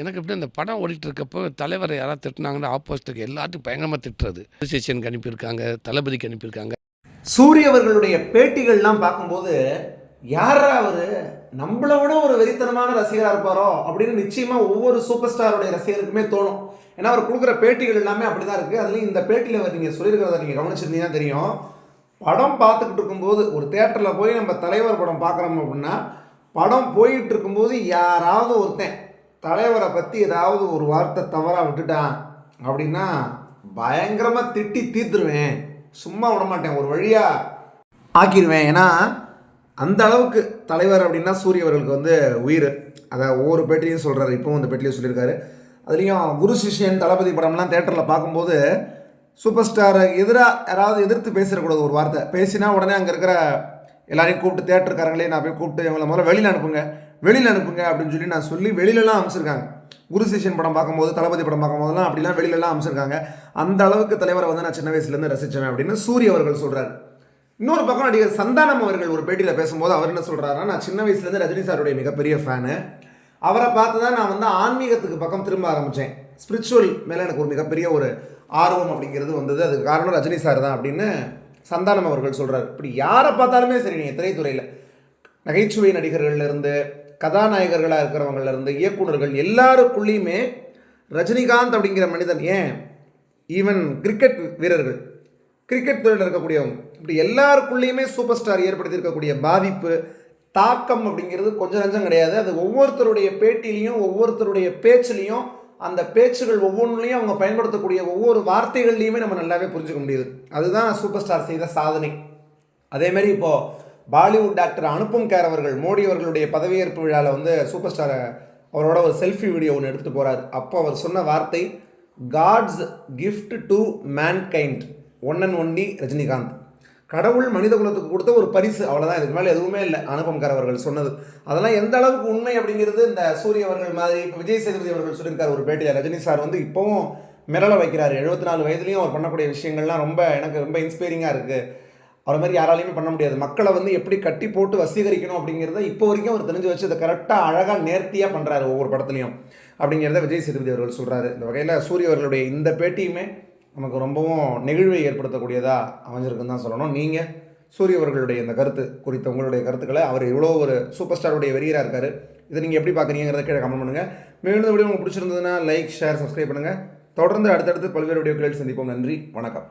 எனக்கு எப்படி அந்த படம் ஓடிட்டு இருக்கப்போ தலைவரை யாராவது திட்டினாங்கன்னா ஆப்போசிட்டுக்கு எல்லாத்தையும் பயங்கரமாக திட்டுறது. ஸ்டேஷனுக்கு அனுப்பியிருக்காங்க தளபதிக்கு அனுப்பியிருக்காங்க. சூரிய அவர்களுடைய பேட்டிகள்லாம் பார்க்கும்போது யாரா அவர் நம்மளை விட ஒரு வெறித்தனமான ரசிகராக இருப்பாரோ அப்படின்னு நிச்சயமாக ஒவ்வொரு சூப்பர் ஸ்டாருடைய ரசிகருக்குமே தோணும். ஏன்னா அவர் கொடுக்குற பேட்டிகள் எல்லாமே அப்படிதான் இருக்குது அதுலேயும் இந்த பேட்டியில் அவர் நீங்கள் சொல்லியிருக்கிறத நீங்கள் கவனிச்சிருந்தீங்கன்னா தெரியும். படம் பார்த்துக்கிட்டு இருக்கும்போது ஒரு தேட்டரில் போய் நம்ம தலைவர் படம் பார்க்குறோம் அப்படின்னா படம் போயிட்டு இருக்கும்போது யாராவது ஒருத்தன் தலைவரை பற்றி ஏதாவது ஒரு வார்த்தை தவறாக விட்டுட்டான் அப்படின்னா பயங்கரமாக திட்டி தீர்த்துருவேன். சும்மா விட மாட்டேன் ஒரு வழியாக ஆக்கிடுவேன் ஏன்னா அந்த அளவுக்கு தலைவர் அப்படின்னா சூரிய அவர்களுக்கு வந்து உயிர். அதை ஒவ்வொரு பேட்டிலையும் சொல்கிறாரு இப்போவும் அந்த பேட்டிலையும் சொல்லியிருக்காரு. அதுலேயும் குரு சிஷ்யன் தளபதி படம்லாம் தேட்டரில் பார்க்கும்போது சூப்பர் ஸ்டாரை எதிராக யாராவது எதிர்த்து பேசிடக்கூடாது ஒரு வார்த்தை. பேசினா உடனே அங்கே இருக்கிற எல்லாரையும் கூப்பிட்டு தேட்டருக்காரங்களே நான் போய் கூப்பிட்டு இவங்களை முதல்ல வெளியில் அனுப்புங்க. வெளியில் அனுப்புங்க அப்படின்னு சொல்லி நான் சொல்லி வெளியிலலாம் அனுப்பிச்சிருக்காங்க குரு சிஷ்யன் படம் பார்க்கும்போது தளபதி படம் பார்க்கும்போதெல்லாம் அப்படிலாம் வெளியிலலாம் அமைச்சிருக்காங்க. அந்த அளவுக்கு தலைவரை வந்து நான் சின்ன வயசுலேருந்து ரசித்தேன் அப்படின்னு சூரிய அவர்கள் சொல்கிறார் இன்னொரு பக்கம் நடிகர் சந்தானம் அவர்கள் ஒரு பேட்டியில் பேசும்போது அவர் என்ன சொல்கிறாருன்னா நான் சின்ன வயசுலேருந்து ரஜினி சாருடைய மிகப்பெரிய ஃபேனு அவரை பார்த்து தான் நான் வந்து ஆன்மீகத்துக்கு பக்கம் திரும்ப ஆரம்பித்தேன் ஸ்பிரிச்சுவல் மேலே எனக்கு ஒரு மிகப்பெரிய ஒரு ஆர்வம் அப்படிங்கிறது வந்தது. அதுக்கு காரணம் ரஜினி சார் தான் அப்படின்னு சந்தானம் அவர்கள் சொல்கிறார் இப்படி யாரை பார்த்தாலுமே சரி நீங்கள் திரைத்துறையில் நகைச்சுவை நடிகர்கள்லேருந்து கதாநாயகர்களாக இருக்கிறவங்கள இருந்து இயக்குனர்கள் எல்லாருக்குள்ளேயுமே ரஜினிகாந்த் அப்படிங்கிற மனிதன் ஏன்? ஈவன் கிரிக்கெட் வீரர்கள். கிரிக்கெட் துறையில் இருக்கக்கூடியவங்க. இப்படி எல்லாருக்குள்ளேயுமே சூப்பர் ஸ்டார் ஏற்படுத்தியிருக்கக்கூடிய பாதிப்பு தாக்கம் அப்படிங்கிறது கொஞ்சம் நஞ்சம் கிடையாது. அது ஒவ்வொருத்தருடைய பேட்டிலையும் ஒவ்வொருத்தருடைய பேச்சுலேயும் அந்த பேச்சுகள் ஒவ்வொன்றுலையும் அவங்க பயன்படுத்தக்கூடிய ஒவ்வொரு வார்த்தைகள்லையுமே நம்ம நல்லாவே புரிஞ்சுக்க முடியுது. அதுதான் சூப்பர் ஸ்டார் செய்த சாதனை. அதேமாரி இப்போது பாலிவுட் டாக்டர் அனுப்பம் கேர் அவர்கள் மோடி அவர்களுடைய பதவியேற்பு விழாவில் வந்து சூப்பர் ஸ்டாரை அவரோட ஒரு செல்ஃபி வீடியோ ஒன்று எடுத்துகிட்டு போகிறார் அப்போ அவர் சொன்ன வார்த்தை God's gift to mankind one and only Rajinikanth. கடவுள் மனித குலத்துக்கு கொடுத்த ஒரு பரிசு. அவ்வளோதான் இதுக்கு மேலே எதுவுமே இல்லை அனுபம் கர் அவர்கள் சொன்னது. அதெல்லாம் எந்த அளவுக்கு உண்மை அப்படிங்கிறது இந்த சூரிய அவர்கள் மாதிரி இப்போ விஜய் சேதுபதி அவர்கள் சொல்லியிருக்கார் ஒரு பேட்டியில். ரஜினி சார் வந்து இப்போவும் மிரள வைக்கிறார். எழுபத்தி நாலு வயதுலேயும் அவர் பண்ணக்கூடிய விஷயங்கள்லாம் ரொம்ப எனக்கு ரொம்ப இன்ஸ்பைரிங்காக இருக்குது அவரை மாதிரி யாராலையுமே பண்ண முடியாது. மக்களை வந்து எப்படி கட்டி போட்டு வசீகரிக்கணும் அப்படிங்கிறத இப்போ வரைக்கும் அவர் தெரிஞ்சு வச்சு அதை கரெக்டாக அழகாக நேர்த்தியாக பண்ணுறாரு ஒவ்வொரு படத்துலையும். அப்படிங்கிறத விஜய் சேதுபதி அவர்கள் சொல்கிறாரு இந்த வகையில் சூரிய அவர்களுடைய இந்த பேட்டியுமே நமக்கு ரொம்பவும் நெகிழ்வை ஏற்படுத்தக்கூடியதாக அமைஞ்சிருக்குன்னு தான் சொல்லணும். நீங்கள் சூரிய அவர்களுடைய இந்த கருத்து குறித்த உங்களுடைய கருத்துக்களை அவர் இவ்வளோ ஒரு சூப்பர் ஸ்டாருடைய வெறியராக இருக்கார். இதை நீங்கள் எப்படி பார்க்குறீங்கிறத கீழே கமெண்ட் பண்ணுங்கள் மேலும் வீடியோ உங்களுக்கு பிடிச்சிருந்ததுன்னா லைக் ஷேர் சப்ஸ்கிரைப் பண்ணுங்கள் தொடர்ந்து அடுத்தடுத்து பல்வேறு வீடியோக்களில் சந்திப்போம். நன்றி. வணக்கம்.